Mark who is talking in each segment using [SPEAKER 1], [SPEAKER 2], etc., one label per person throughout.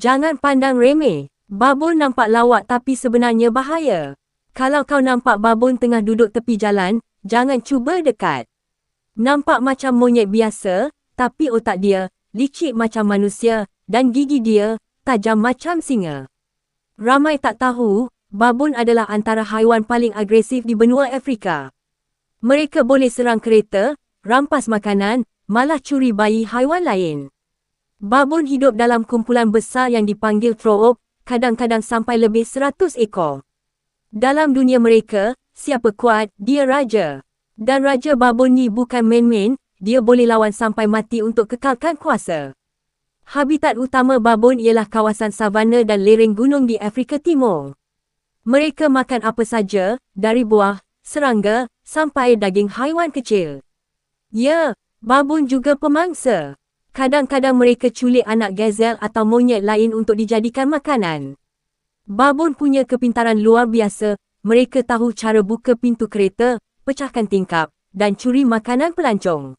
[SPEAKER 1] Jangan pandang remeh. Babon nampak lawak tapi sebenarnya bahaya. Kalau kau nampak babon tengah duduk tepi jalan, jangan cuba dekat. Nampak macam monyet biasa, tapi otak dia licik macam manusia dan gigi dia tajam macam singa. Ramai tak tahu, babon adalah antara haiwan paling agresif di benua Afrika. Mereka boleh serang kereta, rampas makanan, malah curi bayi haiwan lain. Babon hidup dalam kumpulan besar yang dipanggil troop, kadang-kadang sampai lebih seratus ekor. Dalam dunia mereka, siapa kuat, dia raja. Dan raja babon ni bukan main-main, dia boleh lawan sampai mati untuk kekalkan kuasa. Habitat utama babon ialah kawasan savana dan lereng gunung di Afrika Timur. Mereka makan apa saja, dari buah, serangga, sampai daging haiwan kecil. Ya, babon juga pemangsa. Kadang-kadang mereka culik anak gazel atau monyet lain untuk dijadikan makanan. Babon punya kepintaran luar biasa, mereka tahu cara buka pintu kereta, pecahkan tingkap, dan curi makanan pelancong.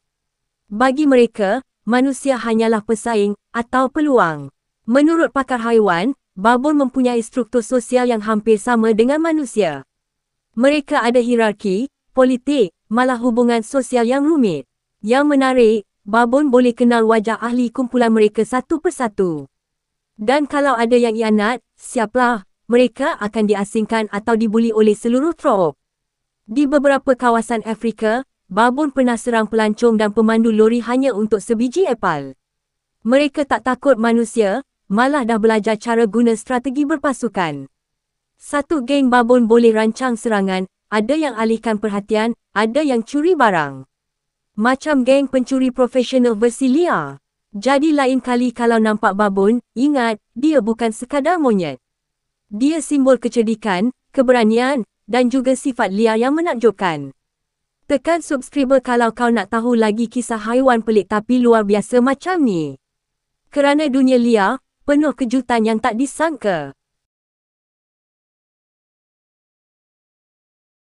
[SPEAKER 1] Bagi mereka, manusia hanyalah pesaing atau peluang. Menurut pakar haiwan, babon mempunyai struktur sosial yang hampir sama dengan manusia. Mereka ada hierarki, politik, malah hubungan sosial yang rumit. Yang menarik, babon boleh kenal wajah ahli kumpulan mereka satu persatu. Dan kalau ada yang ianat, siaplah, mereka akan diasingkan atau dibuli oleh seluruh trop. Di beberapa kawasan Afrika, babon pernah serang pelancong dan pemandu lori hanya untuk sebiji epal. Mereka tak takut manusia, malah dah belajar cara guna strategi berpasukan. Satu geng babon boleh rancang serangan, ada yang alihkan perhatian, ada yang curi barang. Macam geng pencuri profesional versi liar. Jadi lain kali kalau nampak babon, ingat, dia bukan sekadar monyet. Dia simbol kecerdikan, keberanian dan juga sifat liar yang menakjubkan. Tekan subscriber kalau kau nak tahu lagi kisah haiwan pelik tapi luar biasa macam ni. Kerana dunia liar, penuh kejutan yang tak disangka.